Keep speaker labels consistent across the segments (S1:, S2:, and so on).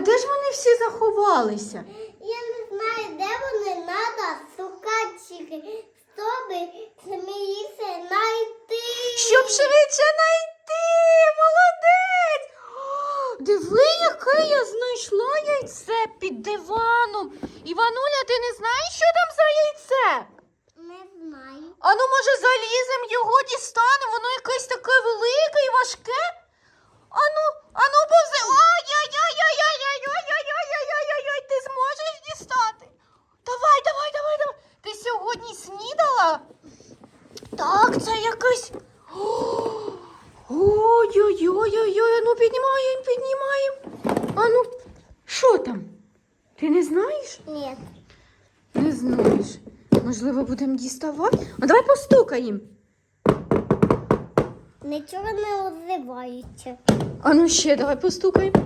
S1: А де ж вони всі заховалися?
S2: Я не знаю, де вони треба шукати, щоб зміїся знайти.
S1: Щоб швидше знайти. Молодець. О, Диви, яке я знайшла яйце під диваном. Івануля, ти не знаєш, що там за яйце?
S2: Не знаю.
S1: Ану, може, залізем його дістанемо, воно якесь таке велике і важке. Ану, ану, повзи. Ой-ой-ой-ой-ой-ой-ой-ой-ой-ой-ой-ой-ой, ти зможеш дістати? Давай, давай, давай, давай. Ти сьогодні снідала? Так, це якось. Ой-ой-ой-ой-ой, ну піднімаємо, піднімаємо. Ану, що там? Ти не знаєш?
S2: Ні.
S1: Не знаєш. Можливо, будемо діставати. А давай постукаємо.
S2: Нічого не озивається.
S1: А ну ще давай постукаємо.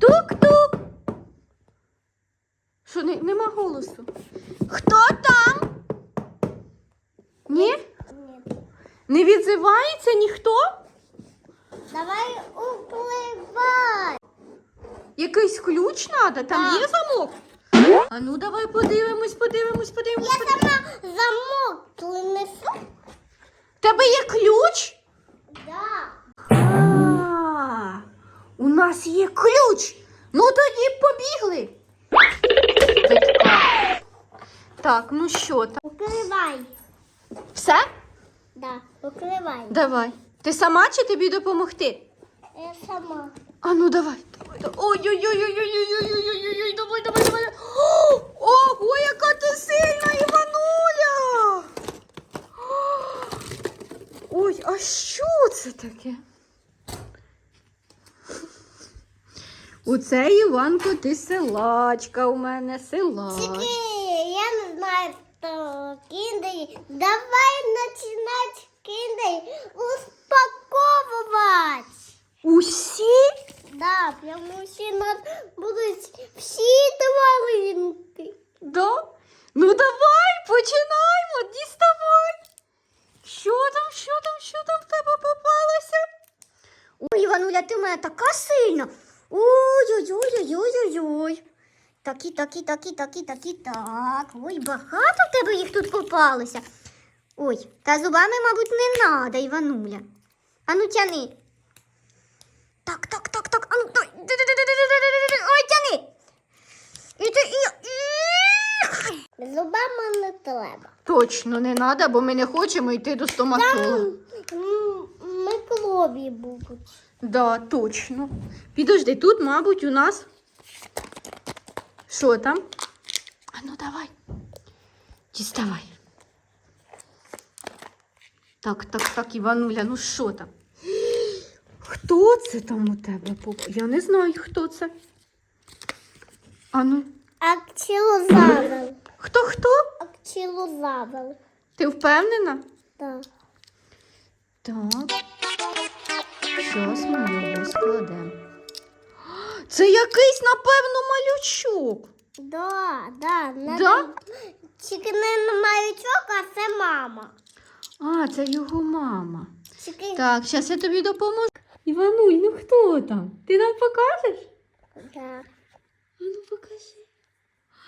S1: Тук-тук. Що, не, нема голосу? Хто там? Ні?
S2: Ні.
S1: Не відзивається ніхто?
S2: Давай впливай.
S1: Якийсь ключ треба? Там
S2: Так.
S1: є замок? А ну давай подивимось, подивимось, подивимось.
S2: Я
S1: подивимось.
S2: сама замок принесу.
S1: Тебе є ключ? Нас є ключ. Ну тоді побігли. Так, ну що там?
S2: Укривай.
S1: Все?
S2: Да, укривай.
S1: Давай. Ти сама чи тобі допомогти?
S2: Я сама.
S1: А ну давай. Ой-ой-ой-ой-ой-ой-ой-ой-ой-ой-ой, давай, давай, давай. Ого, яка ти сильна, Івануля! Ой, а що це таке? Оце це Іванко ти селачка у мене
S2: селачка. Я не знаю, хто кіндай. Давай починати кіндай. Такі, такі, такі, такі, так. Ой, багато в тебе їх тут попалося. Ой, та зубами, мабуть, не надо, Івануля. Ану, тяни. Так, так, так, так. Ану, дай. Ой, тяни. І ти, і... Зубами не треба.
S1: Точно не треба, бо ми не хочемо йти до стоматолога.
S2: Микробі будуть.
S1: Да, точно. Підожди, тут, мабуть, у нас. Що там? А ну давай. Діставай. Так, так, так, Івануля, ну що там? Хто це там у тебе? Я не знаю, хто це. А ну,
S2: Акчилозавр.
S1: хто хто?
S2: Акчилозавр.
S1: Ти впевнена?
S2: Так.
S1: Так. Щас ми його складемо. Це якийсь, напевно, малючок.
S2: Да, да. не-
S1: Да?
S2: Тільки не маючок, а це мама.
S1: А, це його мама.
S2: Тільки...
S1: Так, зараз я тобі допоможу. Івануль, ну хто там? Ти нам покажеш?
S2: Да.
S1: А ну покажи.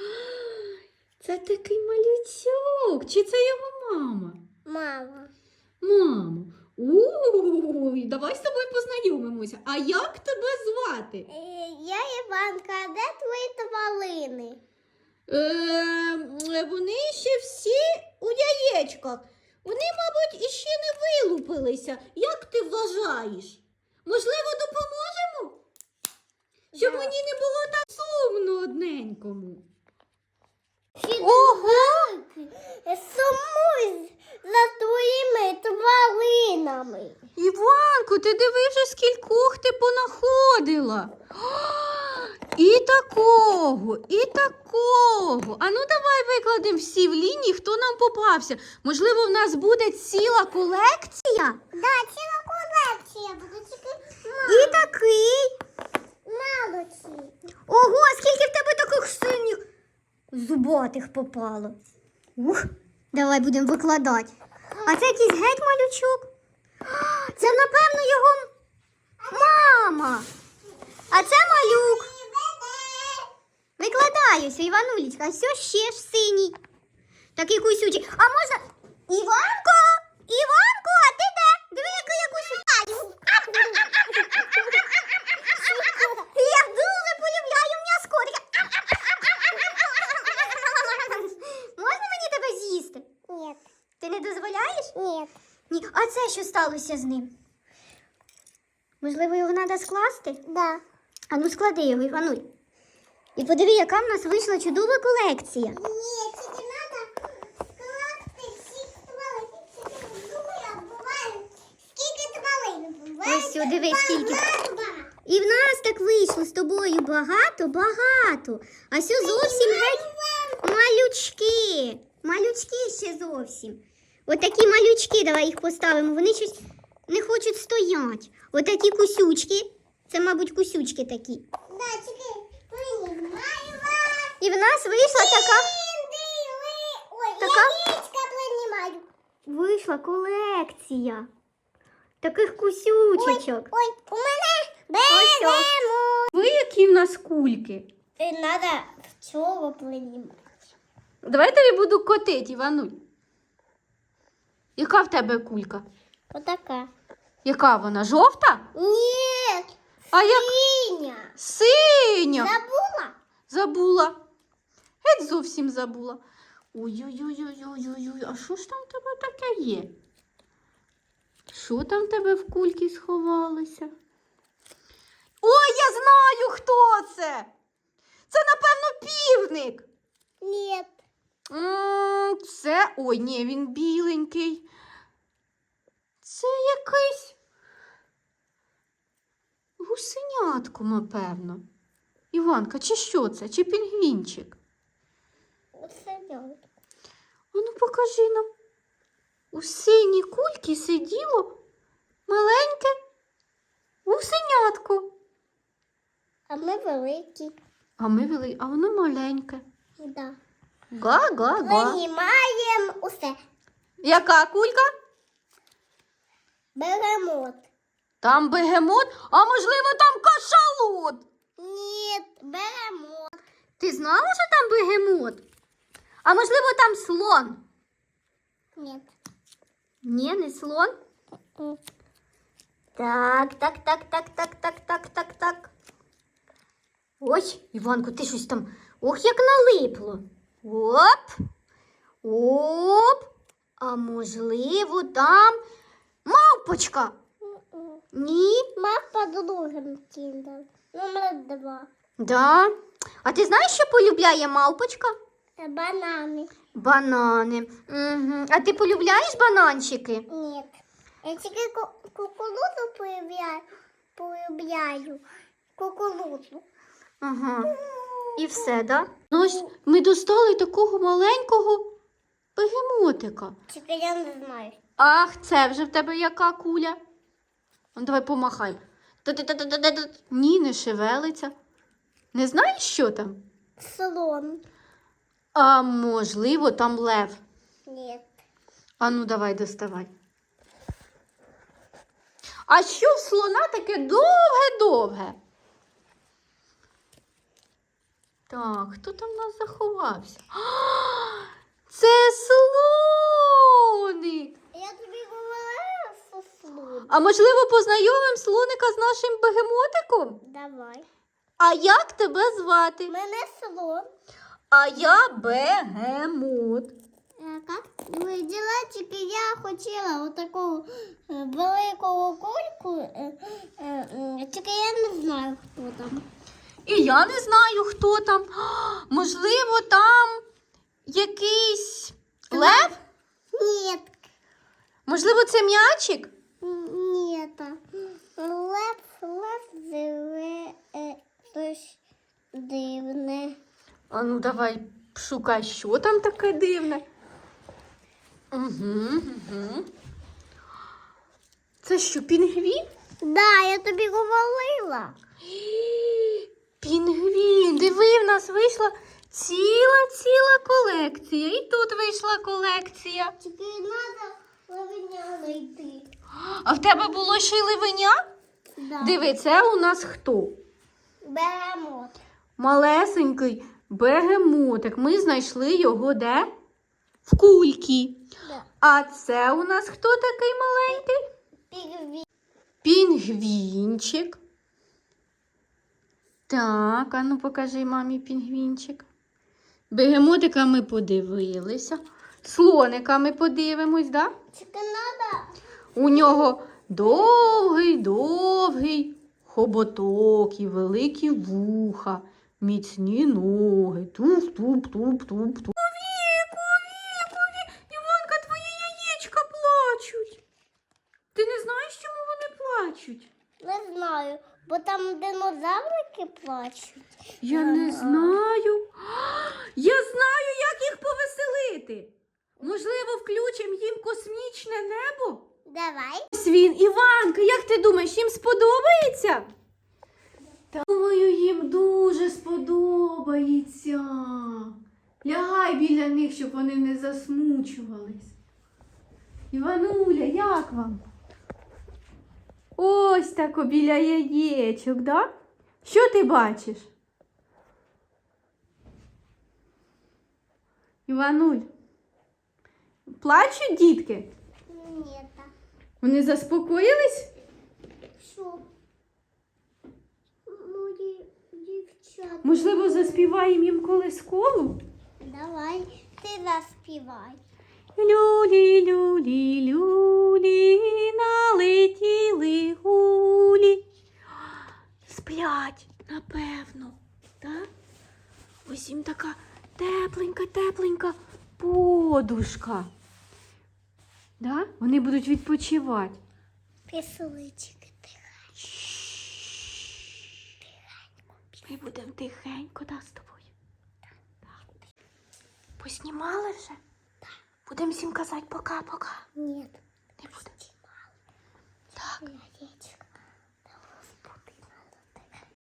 S1: Ай, Це такий малючок. Чи це його мама?
S2: Мама.
S1: Мама. Ой, давай з тобою познайомимося. А як тебе звати?
S2: Е, Я Іванка, а де твої тварини?
S1: Е, вони ще всі у яєчках. Вони, мабуть, іще не вилупилися. Як ти вважаєш? Можливо, допоможемо? Щоб
S2: Да.
S1: мені не було так сумно одненькому.
S2: Ого! Сумуй за твоїми тваринами.
S1: Іванку, ти диви вже скількох ти понаходила. І такого, і такого. А ну давай викладемо всі в лінії, хто нам попався. Можливо, в нас буде ціла колекція.
S2: Да, ціла колекція буде тільки
S1: І такий.
S2: мало
S1: Ого, скільки в тебе таких синіх зубатих попало. Ух, давай будемо викладати. А це якийсь геть малючок. Це, напевно, його мама. А це малюк.
S3: Викладаюся, Іванулечка, все ще ж синій. Такий кусючий. А можна. Іванко! Іванко, а ти де? Диви, який я кусю. Я дуже полюбляю м'яскотика. Можна мені тебе з'їсти?
S2: Нет,
S3: Ти не
S2: нет.
S3: Ні. А це що сталося з ним? Можливо, його треба скласти?
S2: Да.
S3: А ну склади його, Івануль. І подиви, яка в нас вийшла чудова колекція.
S2: Нет, тільки надо скласти всі стволи. Тільки думаю, буває, скільки буває.
S3: Ось диви, скільки. І в нас так вийшло з тобою багато, багато. А сьо зовсім геть малючки. Малючки ще зовсім. Отакі малючки, давай їх поставимо. Вони щось не хочуть стоять. Отакі кусючки. Це, мабуть, кусючки такі.
S2: Да, приймаю
S3: І в нас вийшла така.
S2: Ой,
S3: Така?
S2: приймаю.
S3: Вийшла колекція. Таких кусючечок.
S2: Ой, у мене
S3: Ось
S2: беремо.
S1: Ви які в нас кульки?
S2: Надо пчелу приймати.
S1: Давай я тобі буду котити, Івануль. Яка в тебе кулька?
S2: Отака.
S1: Яка вона? Жовта?
S2: Нет,
S1: А як
S2: синя.
S1: синя?
S2: Забула?
S1: Забула. Геть зовсім забула. Ой-ой-ой-ой-ой-ой. А що ж там в тебе таке є? Що там в тебе в кульки сховалося? Ой, я знаю, хто це! Це, напевно, півник.
S2: Нет.
S1: Це. Ой, ні, він біленький. Це якийсь гусенятко, напевно. Іванка, чи що це? Чи пінгвінчик?
S2: Дядь.
S1: А ну покажи нам. У синій кульці сиділо маленьке гусенятко.
S2: А ми великі.
S1: А ми вели, а воно маленьке.
S2: Да.
S1: Га-га-га.
S2: Приймаємо усе.
S1: Яка кулька?
S2: Беремо.
S1: Там бегемот, а можливо там кашалот.
S2: Ні, беремо.
S3: Ти знала, що там бегемот? А можливо, там слон?
S2: Ні.
S3: Ні, не слон. Так, так, так, так, так, так, так, так, так. Ой, Іванко, ти щось там. Ох, як налипло. Оп. Оп. А можливо, там мавпочка. Ні.
S2: Мапа другим кіндом. Номер два.
S3: Да. А ти знаєш, що полюбляє мавпочка?
S2: Банани.
S3: Банани. Угу. А ти полюбляєш бананчики?
S2: Ні. Я тільки ку- кукурудзу полюбляю. полюбляю. Кукурудзу.
S3: Ага. І все, да?
S1: Ну ось ми достали такого маленького бегемотика.
S2: Тільки я не знаю.
S1: Ах, це вже в тебе яка куля? Ну, давай помахай. Та-та-та-та-та-та. Ні, не шевелиться. Не знаєш, що там?
S2: Слон.
S1: А можливо, там лев.
S2: Ні.
S1: А ну давай доставай. А що в слона таке довге-довге? Так, хто там в нас заховався? А, Це слоник!
S2: Я тобі говорила, що слон.
S1: А можливо, познайомимо слоника з нашим бегемотиком?
S2: Давай.
S1: А як тебе звати?
S2: Мене слон.
S1: А я бегемот.
S2: Як виділа, тільки я хотіла отаку е, велику кульку, е, е, е, тільки я не знаю, хто там.
S1: І я не знаю, хто там. А, Можливо, там якийсь лев?
S2: Ні,
S1: Можливо, це м'ячик?
S2: ні. Лев, лев, диви, е, щось дивне.
S1: А ну давай шукай, що там таке дивне. Угу, угу. Це що, пінгвін?
S2: Да, я тобі говорила.
S1: Пінгвін, диви, в нас вийшла ціла ціла колекція. І тут вийшла колекція.
S2: Тільки треба лавиня знайти.
S1: А в тебе було ще й ливеня?
S2: Да.
S1: Диви, це у нас хто?
S2: Беремо.
S1: Малесенький бегемотик. Ми знайшли його де? В кульки.
S2: Да.
S1: А це у нас хто такий маленький?
S2: Пігві.
S1: Пінгвінчик. Так, а ну покажи мамі пінгвінчик. Бегемотика ми подивилися. Слоника ми подивимось, да?
S2: Тільки.
S1: У нього довгий, довгий хоботок і великі вуха, міцні ноги. Туп, туп, туп, туп, туп. Віку, віку, Іванка, твої яєчка плачуть. Ти не знаєш, чому вони плачуть?
S2: Не знаю, бо там динозаврики плачуть.
S1: Я не знаю. Я знаю, як їх повеселити. Можливо, включимо їм космічне небо?
S2: Давай.
S1: Ось він, Іванка, як ти думаєш, їм сподобається? Думаю, їм дуже сподобається. Лягай біля них, щоб вони не засмучувались. Івануля, як вам? Ось тако біля яєчок, да? Що ти бачиш? Івануль, плачуть дітки?
S2: Ні, так.
S1: Вони заспокоїлись?
S2: Що? Мої дівчата.
S1: Можливо, заспіваємо їм колискову?
S2: Давай, ти заспівай.
S1: Люлі, люлі, люлі, налетіли гулі. Сплять, напевно, так? Ось їм така тепленька, тепленька подушка. Да? Вони будуть відпочивати.
S2: Післички ти.
S1: Ми будемо тихенько, да, з тобою? Так. Поснімали вже? Так. Будемо всім казати пока-пока.
S2: Ні.
S1: Не будемо. Так.